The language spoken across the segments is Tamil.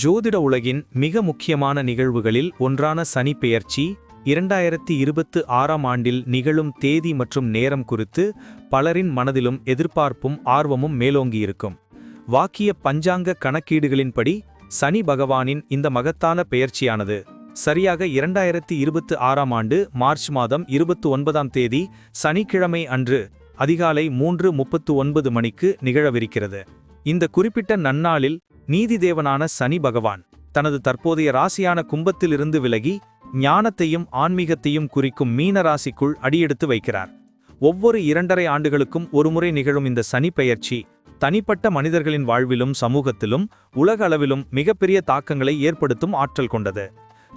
ஜோதிட உலகின் மிக முக்கியமான நிகழ்வுகளில் ஒன்றான சனி பெயர்ச்சி இரண்டாயிரத்தி இருபத்து ஆறாம் ஆண்டில் நிகழும் தேதி மற்றும் நேரம் குறித்து பலரின் மனதிலும் எதிர்பார்ப்பும் ஆர்வமும் மேலோங்கியிருக்கும். வாக்கிய பஞ்சாங்க கணக்கீடுகளின்படி சனி பகவானின் இந்த மகத்தான பெயர்ச்சியானது சரியாக இரண்டாயிரத்தி இருபத்து ஆறாம் ஆண்டு மார்ச் மாதம் இருபத்து ஒன்பதாம் தேதி சனிக்கிழமை அன்று அதிகாலை மூன்று முப்பத்து ஒன்பது மணிக்கு நிகழவிருக்கிறது. இந்த குறிப்பிட்ட நன்னாளில் நீதிதேவனான சனி பகவான் தனது தற்போதைய ராசியான கும்பத்திலிருந்து விலகி ஞானத்தையும் ஆன்மீகத்தையும் குறிக்கும் மீன ராசிக்குள் அடியெடுத்து வைக்கிறார். ஒவ்வொரு இரண்டரை ஆண்டுகளுக்கும் ஒருமுறை நிகழும் இந்த சனி பெயர்ச்சி தனிப்பட்ட மனிதர்களின் வாழ்விலும் சமூகத்திலும் உலக அளவிலும் மிகப்பெரிய தாக்கங்களை ஏற்படுத்தும் ஆற்றல் கொண்டது.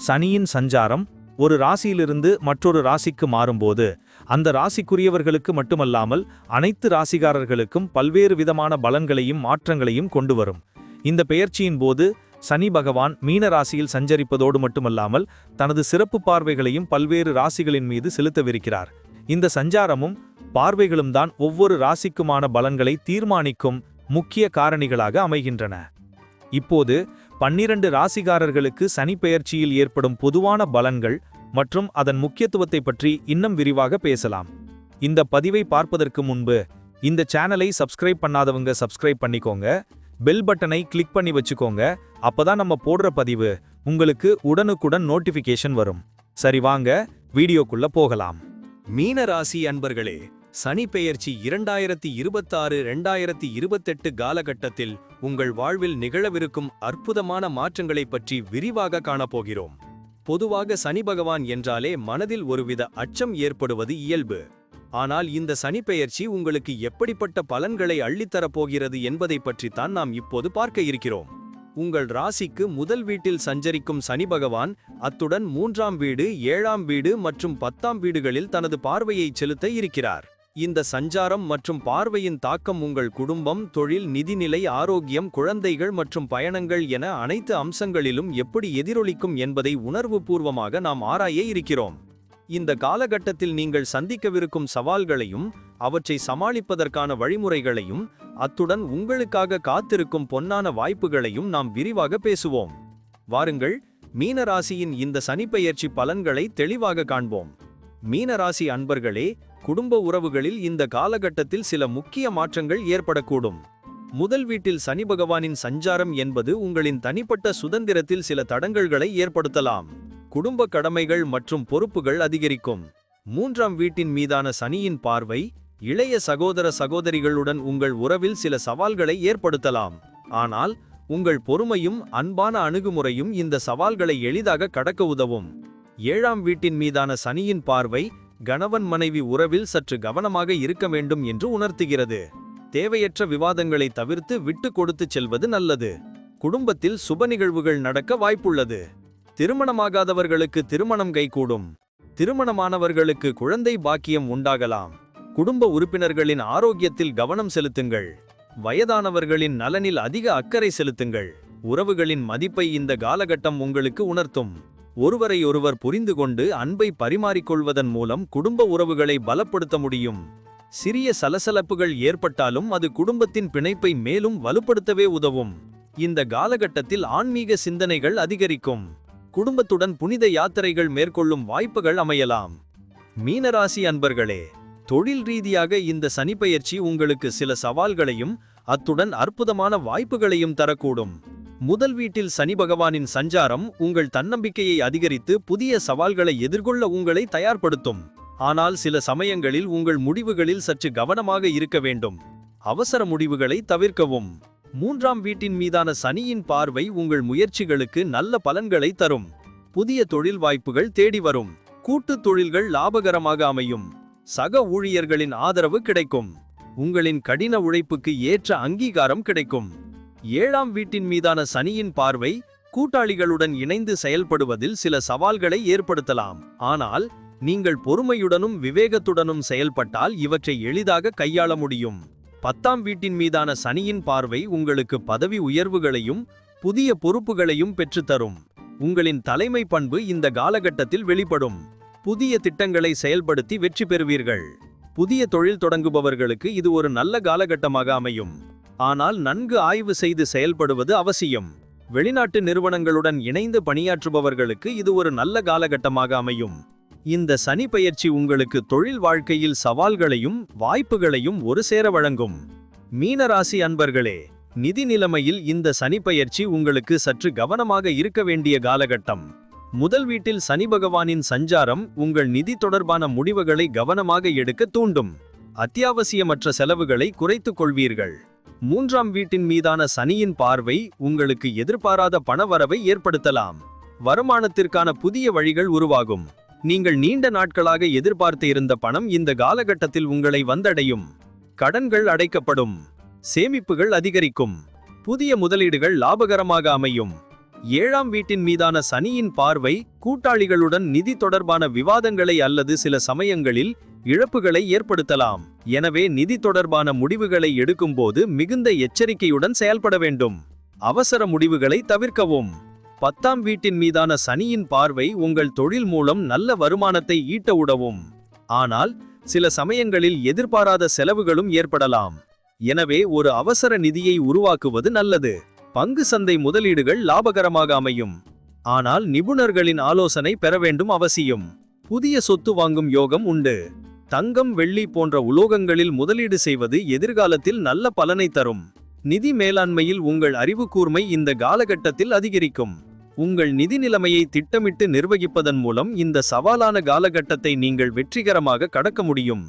சனியின் சஞ்சாரம் ஒரு ராசியிலிருந்து மற்றொரு ராசிக்கு மாறும்போது அந்த ராசிக்குரியவர்களுக்கு மட்டுமல்லாமல் அனைத்து ராசிகாரர்களுக்கும் பல்வேறு விதமான பலன்களையும் மாற்றங்களையும் கொண்டு வரும். இந்த பெயர்ச்சியின் போது சனி பகவான் மீன ராசியில் சஞ்சரிப்பதோடு மட்டுமல்லாமல் தனது சிறப்பு பார்வைகளையும் பல்வேறு ராசிகளின் மீது செலுத்தவிருக்கிறார். இந்த சஞ்சாரமும் பார்வைகளும் தான் ஒவ்வொரு ராசிக்குமான பலன்களை தீர்மானிக்கும் முக்கிய காரணிகளாக அமைகின்றன. இப்போது பன்னிரண்டு ராசிகாரர்களுக்கு சனி பெயர்ச்சியில் ஏற்படும் பொதுவான பலன்கள் மற்றும் அதன் முக்கியத்துவத்தை பற்றி இன்னும் விரிவாக பேசலாம். இந்த பதிவை பார்ப்பதற்கு முன்பு இந்த சேனலை சப்ஸ்கிரைப் பண்ணாதவங்க சப்ஸ்கிரைப் பண்ணிக்கோங்க. பெல் பட்டனை கிளிக் பண்ணி வச்சுக்கோங்க. அப்பதான் நம்ம போடுற பதிவு உங்களுக்கு உடனுக்குடன் நோட்டிபிகேஷன் வரும். சரி வாங்க வீடியோக்குள்ள போகலாம். மீன ராசி அன்பர்களே சனி பெயர்ச்சி இரண்டாயிரத்தி இருபத்தாறு ரெண்டாயிரத்தி இருபத்தெட்டு காலகட்டத்தில் உங்கள் வாழ்வில் நிகழவிருக்கும் அற்புதமான மாற்றங்களைப் பற்றி விரிவாக காணப்போகிறோம். பொதுவாக சனி பகவான் என்றாலே மனதில் ஒருவித அச்சம் ஏற்படுவது இயல்பு. ஆனால் இந்த சனிப்பெயர்ச்சி உங்களுக்கு எப்படிப்பட்ட பலன்களை அள்ளித்தரப்போகிறது என்பதை பற்றித்தான் நாம் இப்போது பார்க்க இருக்கிறோம். உங்கள் ராசிக்கு முதல் வீட்டில் சஞ்சரிக்கும் சனி பகவான் அத்துடன் மூன்றாம் வீடு ஏழாம் வீடு மற்றும் பத்தாம் வீடுகளில் தனது பார்வையை செலுத்த இருக்கிறார். இந்த சஞ்சாரம் மற்றும் பார்வையின் தாக்கம் உங்கள் குடும்பம் தொழில் நிதிநிலை ஆரோக்கியம் குழந்தைகள் மற்றும் பயணங்கள் என அனைத்து அம்சங்களிலும் எப்படி எதிரொலிக்கும் என்பதை உணர்வுபூர்வமாக நாம் ஆராய இருக்கிறோம். இந்த காலகட்டத்தில் நீங்கள் சந்திக்கவிருக்கும் சவால்களையும் அவற்றை சமாளிப்பதற்கான வழிமுறைகளையும் அத்துடன் உங்களுக்காக காத்திருக்கும் பொன்னான வாய்ப்புகளையும் நாம் விரிவாக பேசுவோம். வாருங்கள் மீனராசியின் இந்த சனிப்பெயர்ச்சி பலன்களை தெளிவாக காண்போம். மீனராசி அன்பர்களே குடும்ப உறவுகளில் இந்த காலகட்டத்தில் சில முக்கிய மாற்றங்கள் ஏற்படக்கூடும். முதல் வீட்டில் சனி பகவானின் சஞ்சாரம் என்பது உங்களின் தனிப்பட்ட சுதந்திரத்தில் சில தடங்கல்களை ஏற்படுத்தலாம். குடும்ப கடமைகள் மற்றும் பொறுப்புகள் அதிகரிக்கும். மூன்றாம் வீட்டின் மீதான சனியின் பார்வை இளைய சகோதர சகோதரிகளுடன் உங்கள் உறவில் சில சவால்களை ஏற்படுத்தலாம். ஆனால் உங்கள் பொறுமையும் அன்பான அணுகுமுறையும் இந்த சவால்களை எளிதாக கடக்க உதவும். ஏழாம் வீட்டின் மீதான சனியின் பார்வை கணவன் மனைவி உறவில் சற்று கவனமாக இருக்க வேண்டும் என்று உணர்த்துகிறது. தேவையற்ற விவாதங்களை தவிர்த்து விட்டு கொடுத்துச் செல்வது நல்லது. குடும்பத்தில் சுப நிகழ்வுகள் நடக்க வாய்ப்புள்ளது. திருமணமாகாதவர்களுக்கு திருமணம் கைகூடும். திருமணமானவர்களுக்கு குழந்தை பாக்கியம் உண்டாகலாம். குடும்ப உறுப்பினர்களின் ஆரோக்கியத்தில் கவனம் செலுத்துங்கள். வயதானவர்களின் நலனில் அதிக அக்கறை செலுத்துங்கள். உறவுகளின் மதிப்பை இந்த காலகட்டம் உங்களுக்கு உணர்த்தும். ஒருவரையொருவர் புரிந்து கொண்டு அன்பை பரிமாறிக்கொள்வதன் மூலம் குடும்ப உறவுகளை பலப்படுத்த முடியும். சிறிய சலசலப்புகள் ஏற்பட்டாலும் அது குடும்பத்தின் பிணைப்பை மேலும் வலுப்படுத்தவே உதவும். இந்த காலகட்டத்தில் ஆன்மீக சிந்தனைகள் அதிகரிக்கும். குடும்பத்துடன் புனித யாத்திரைகள் மேற்கொள்ளும் வாய்ப்புகள் அமையலாம். மீனராசி அன்பர்களே தொழில் ரீதியாக இந்த சனிப்பெயர்ச்சி உங்களுக்கு சில சவால்களையும் அத்துடன் அற்புதமான வாய்ப்புகளையும் தரக்கூடும். முதல் வீட்டில் சனி பகவானின் சஞ்சாரம் உங்கள் தன்னம்பிக்கையை அதிகரித்து புதிய சவால்களை எதிர்கொள்ள உங்களை தயார்படுத்தும். ஆனால் சில சமயங்களில் உங்கள் முடிவுகளில் சற்று கவனமாக இருக்க வேண்டும். அவசர முடிவுகளை தவிர்க்கவும். மூன்றாம் வீட்டின் மீதான சனியின் பார்வை உங்கள் முயற்சிகளுக்கு நல்ல பலன்களை தரும். புதிய தொழில் வாய்ப்புகள் தேடி வரும். கூட்டுத் தொழில்கள் லாபகரமாக அமையும். சக ஊழியர்களின் ஆதரவு கிடைக்கும். உங்களின் கடின உழைப்புக்கு ஏற்ற அங்கீகாரம் கிடைக்கும். ஏழாம் வீட்டின் மீதான சனியின் பார்வை கூட்டாளிகளுடன் இணைந்து செயல்படுவதில் சில சவால்களை ஏற்படுத்தலாம். ஆனால் நீங்கள் பொறுமையுடனும் விவேகத்துடனும் செயல்பட்டால் இவற்றை எளிதாக கையாள முடியும். பத்தாம் வீட்டின் மீதான சனியின் பார்வை உங்களுக்கு பதவி உயர்வுகளையும் புதிய பொறுப்புகளையும் பெற்றுத்தரும். உங்களின் தலைமை பண்பு இந்த காலகட்டத்தில் வெளிப்படும். புதிய திட்டங்களை செயல்படுத்தி வெற்றி பெறுவீர்கள். புதிய தொழில் தொடங்குபவர்களுக்கு இது ஒரு நல்ல காலகட்டமாக அமையும். ஆனால் நன்கு ஆய்வு செய்து செயல்படுவது அவசியம். வெளிநாட்டு நிறுவனங்களுடன் இணைந்து பணியாற்றுபவர்களுக்கு இது ஒரு நல்ல காலகட்டமாக அமையும். இந்த சனி பயிற்சி உங்களுக்கு தொழில் வாழ்க்கையில் சவால்களையும் வாய்ப்புகளையும் ஒரு சேர வழங்கும். மீனராசி அன்பர்களே நிதி நிலைமையில் இந்த சனி பயிற்சி உங்களுக்கு சற்று கவனமாக இருக்க வேண்டிய காலகட்டம். முதல் வீட்டில் சனி பகவானின் சஞ்சாரம் உங்கள் நிதி தொடர்பான முடிவுகளை கவனமாக எடுக்க தூண்டும். அத்தியாவசியமற்ற செலவுகளை குறைத்துக் கொள்வீர்கள். மூன்றாம் வீட்டின் மீதான சனியின் பார்வை உங்களுக்கு எதிர்பாராத பணவரவை ஏற்படுத்தலாம். வருமானத்திற்கான புதிய வழிகள் உருவாகும். நீங்கள் நீண்ட நாட்களாக எதிர்பார்த்து இருந்த பணம் இந்த காலகட்டத்தில் உங்களை வந்தடையும். கடன்கள் அடைக்கப்படும். சேமிப்புகள் அதிகரிக்கும். புதிய முதலீடுகள் லாபகரமாக அமையும். ஏழாம் வீட்டின் மீதான சனியின் பார்வை கூட்டாளிகளுடன் நிதி தொடர்பான விவாதங்களை அல்லது சில சமயங்களில் இழப்புகளை ஏற்படுத்தலாம். எனவே நிதி தொடர்பான முடிவுகளை எடுக்கும்போது மிகுந்த எச்சரிக்கையுடன் செயல்பட வேண்டும். அவசர முடிவுகளை தவிர்க்கவும். பத்தாம் வீட்டின் மீதான சனியின் பார்வை உங்கள் தொழில் மூலம் நல்ல வருமானத்தை ஈட்ட உதவும். ஆனால் சில சமயங்களில் எதிர்பாராத செலவுகளும் ஏற்படலாம். எனவே ஒரு அவசர நிதியை உருவாக்குவது நல்லது. பங்கு சந்தை முதலீடுகள் லாபகரமாக அமையும். ஆனால் நிபுணர்களின் ஆலோசனை பெற வேண்டும் அவசியம். புதிய சொத்து வாங்கும் யோகம் உண்டு. தங்கம் வெள்ளி போன்ற உலோகங்களில் முதலீடு செய்வது எதிர்காலத்தில் நல்ல பலனை தரும். நிதி மேலாண்மையில் உங்கள் அறிவு கூர்மை இந்த காலகட்டத்தில் அதிகரிக்கும். உங்கள் நிதி நிலைமையை திட்டமிட்டு நிர்வகிப்பதன் மூலம் இந்த சவாலான காலகட்டத்தை நீங்கள் வெற்றிகரமாக கடக்க முடியும்.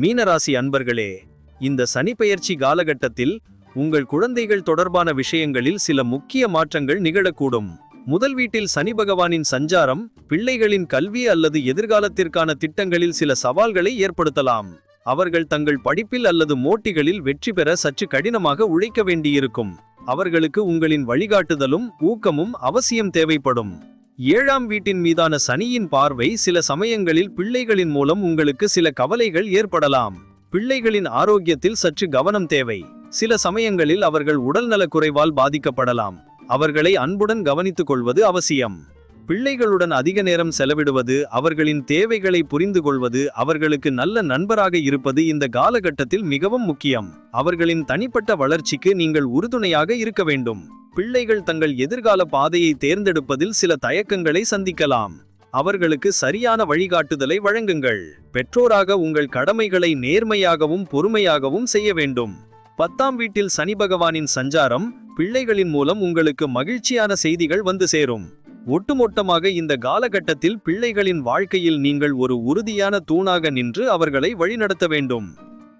மீனராசி அன்பர்களே இந்த சனிப்பெயர்ச்சி காலகட்டத்தில் உங்கள் குழந்தைகள் தொடர்பான விஷயங்களில் சில முக்கிய மாற்றங்கள் நிகழக்கூடும். முதல் வீட்டில் சனி பகவானின் சஞ்சாரம் பிள்ளைகளின் கல்வி அல்லது எதிர்காலத்திற்கான திட்டங்களில் சில சவால்களை ஏற்படுத்தலாம். அவர்கள் தங்கள் படிப்பில் அல்லது மோட்டிகளில் வெற்றி பெற சற்று கடினமாக உழைக்க வேண்டியிருக்கும். அவர்களுக்கு உங்களின் வழிகாட்டுதலும் ஊக்கமும் அவசியம் தேவைப்படும். ஏழாம் வீட்டின் மீதான சனியின் பார்வை சில சமயங்களில் பிள்ளைகளின் மூலம் உங்களுக்கு சில கவலைகள் ஏற்படலாம். பிள்ளைகளின் ஆரோக்கியத்தில் சற்று கவனம் தேவை. சில சமயங்களில் அவர்கள் உடல்நலக் குறைவால் பாதிக்கப்படலாம். அவர்களை அன்புடன் கவனித்துக் கொள்வது அவசியம். பிள்ளைகளுடன் அதிக நேரம் செலவிடுவது அவர்களின் தேவைகளை புரிந்து கொள்வது அவர்களுக்கு நல்ல நண்பராக இருப்பது இந்த காலகட்டத்தில் மிகவும் முக்கியம். அவர்களின் தனிப்பட்ட வளர்ச்சிக்கு நீங்கள் உறுதுணையாக இருக்க வேண்டும். பிள்ளைகள் தங்கள் எதிர்கால பாதையை தேர்ந்தெடுப்பதில் சில தயக்கங்களை சந்திக்கலாம். அவர்களுக்கு சரியான வழிகாட்டுதலை வழங்குங்கள். பெற்றோராக உங்கள் கடமைகளை நேர்மையாகவும் பொறுமையாகவும் செய்ய வேண்டும். பத்தாம் வீட்டில் சனி பகவானின் சஞ்சாரம் பிள்ளைகளின் மூலம் உங்களுக்கு மகிழ்ச்சியான செய்திகள் வந்து சேரும். ஒட்டுமொத்தமாக இந்த காலகட்டத்தில் பிள்ளைகளின் வாழ்க்கையில் நீங்கள் ஒரு உறுதியான தூணாக நின்று அவர்களை வழிநடத்த வேண்டும்.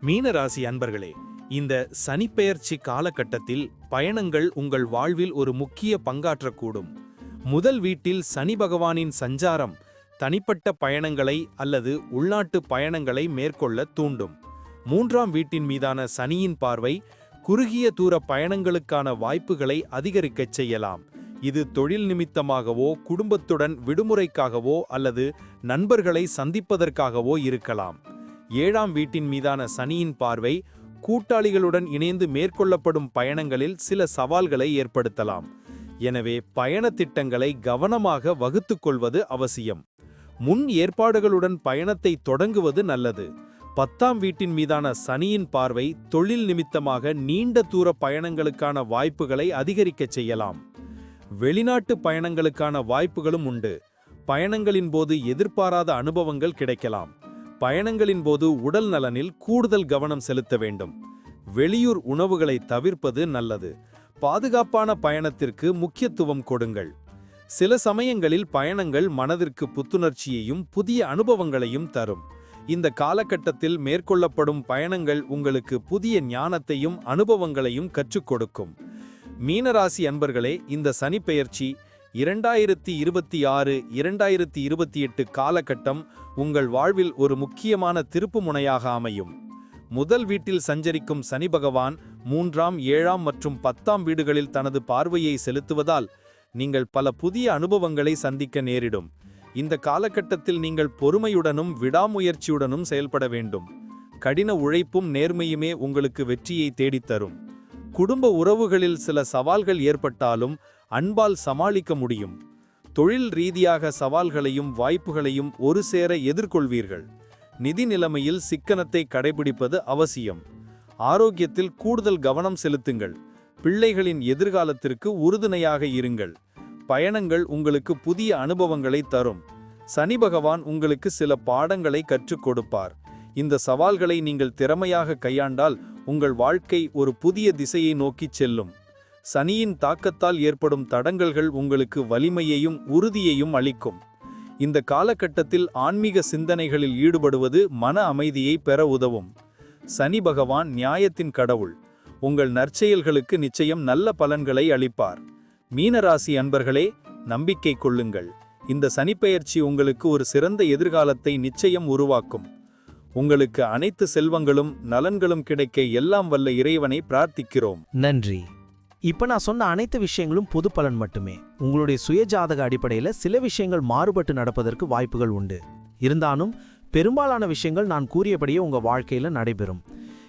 மீனராசி அன்பர்களே இந்த சனிப்பெயர்ச்சி காலகட்டத்தில் பயணங்கள் உங்கள் வாழ்வில் ஒரு முக்கிய பங்காற்றக்கூடும். முதல் வீட்டில் சனி பகவானின் சஞ்சாரம் தனிப்பட்ட பயணங்களை அல்லது உள்நாட்டு பயணங்களை மேற்கொள்ள தூண்டும். மூன்றாம் வீட்டின் மீதான சனியின் பார்வை குறுகிய தூர பயணங்களுக்கான வாய்ப்புகளை அதிகரிக்கச் செய்யலாம். இது தொழில் நிமித்தமாகவோ குடும்பத்துடன் விடுமுறைக்காகவோ அல்லது நண்பர்களை சந்திப்பதற்காகவோ இருக்கலாம். ஏழாம் வீட்டின் மீதான சனியின் பார்வை கூட்டாளிகளுடன் இணைந்து மேற்கொள்ளப்படும் பயணங்களில் சில சவால்களை ஏற்படுத்தலாம். எனவே பயண திட்டங்களை கவனமாக வகுத்துக்கொள்வது அவசியம். முன் ஏற்பாடுகளுடன் பயணத்தை தொடங்குவது நல்லது. பத்தாம் வீட்டின் மீதான சனியின் பார்வை தொழில் நிமித்தமாக நீண்ட தூர பயணங்களுக்கான வாய்ப்புகளை அதிகரிக்கச் செய்யலாம். வெளிநாட்டு பயணங்களுக்கான வாய்ப்புகளும் உண்டு. பயணங்களின் போது எதிர்பாராத அனுபவங்கள் கிடைக்கலாம். பயணங்களின் போது உடல் நலனில் கூடுதல் கவனம் செலுத்த வேண்டும். வெளியூர் உணவுகளை தவிர்ப்பது நல்லது. பாதுகாப்பான பயணத்திற்கு முக்கியத்துவம் கொடுங்கள். சில சமயங்களில் பயணங்கள் மனதிற்கு புத்துணர்ச்சியையும் புதிய அனுபவங்களையும் தரும். இந்த காலகட்டத்தில் மேற்கொள்ளப்படும் பயணங்கள் உங்களுக்கு புதிய ஞானத்தையும் அனுபவங்களையும் கற்றுக் கொடுக்கும். மீனராசி அன்பர்களே இந்த சனிப்பெயர்ச்சி இரண்டாயிரத்தி இருபத்தி ஆறு இரண்டாயிரத்தி இருபத்தி எட்டு காலகட்டம் உங்கள் வாழ்வில் ஒரு முக்கியமான திருப்பு முனையாக அமையும். முதல் வீட்டில் சஞ்சரிக்கும் சனி பகவான் மூன்றாம் ஏழாம் மற்றும் பத்தாம் வீடுகளில் தனது பார்வையை செலுத்துவதால் நீங்கள் பல புதிய அனுபவங்களை சந்திக்க நேரிடும். இந்த காலகட்டத்தில் நீங்கள் பொறுமையுடனும் விடாமுயற்சியுடனும் செயல்பட வேண்டும். கடின உழைப்பும் நேர்மையுமே உங்களுக்கு வெற்றியை தேடித்தரும். குடும்ப உறவுகளில் சில சவால்கள் ஏற்பட்டாலும் அன்பால் சமாளிக்க முடியும். தொழில் ரீதியாக சவால்களையும் வாய்ப்புகளையும் ஒரு சேர எதிர்கொள்வீர்கள். நிதி நிலைமையில் சிக்கனத்தை கடைபிடிப்பது அவசியம். ஆரோக்கியத்தில் கூடுதல் கவனம் செலுத்துங்கள். பிள்ளைகளின் எதிர்காலத்திற்கு உறுதுணையாக இருங்கள். பயணங்கள் உங்களுக்கு புதிய அனுபவங்களை தரும். சனி பகவான் உங்களுக்கு சில பாடங்களை கற்றுக் கொடுப்பார். இந்த சவால்களை நீங்கள் திறமையாக கையாண்டால் உங்கள் வாழ்க்கை ஒரு புதிய திசையை நோக்கிச் செல்லும். சனியின் தாக்கத்தால் ஏற்படும் தடங்கல்கள் உங்களுக்கு வலிமையையும் உறுதியையும் அளிக்கும். இந்த காலகட்டத்தில் ஆன்மீக சிந்தனைகளில் ஈடுபடுவது மன அமைதியை பெற உதவும். சனி பகவான் நியாயத்தின் கடவுள். உங்கள் நற்செயல்களுக்கு நிச்சயம் நல்ல பலன்களை அளிப்பார். மீனராசி அன்பர்களே நம்பிக்கை கொள்ளுங்கள். இந்த சனிப்பெயர்ச்சி உங்களுக்கு ஒரு சிறந்த எதிர்காலத்தை நிச்சயம் உருவாக்கும். உங்களுக்கு அனைத்து செல்வங்களும் நலன்களும் கிடைக்க எல்லாம் வல்ல இறைவனை பிரார்த்திக்கிறோம். நன்றி. இப்ப நான் சொன்ன அனைத்து விஷயங்களும் பொது பலன் மட்டுமே. உங்களுடைய சுயஜாதக அடிப்படையில் சில விஷயங்கள் மாறுபட்டு நடப்பதற்கு வாய்ப்புகள் உண்டு. இருந்தாலும் பெரும்பாலான விஷயங்கள் நான் கூறியபடியே உங்க வாழ்க்கையில நடைபெறும்.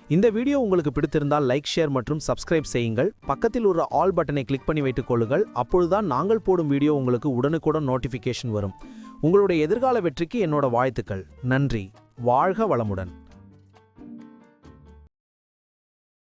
இந்த வீடியோ உங்களுக்கு பிடித்திருந்தால் லைக் ஷேர் மற்றும் சப்ஸ்கிரைப் செய்யுங்கள். பக்கத்தில் ஒரு ஆல் பட்டனை கிளிக் பண்ணி வைத்துக் கொள்ளுங்கள். அப்பொழுதுதான் நாங்கள் போடும் வீடியோ உங்களுக்கு உடனுக்குடன் நோட்டிஃபிகேஷன் வரும். உங்களுடைய எதிர்கால வெற்றிக்கு என்னோட வாழ்த்துக்கள். நன்றி. வாழ்க வளமுடன்.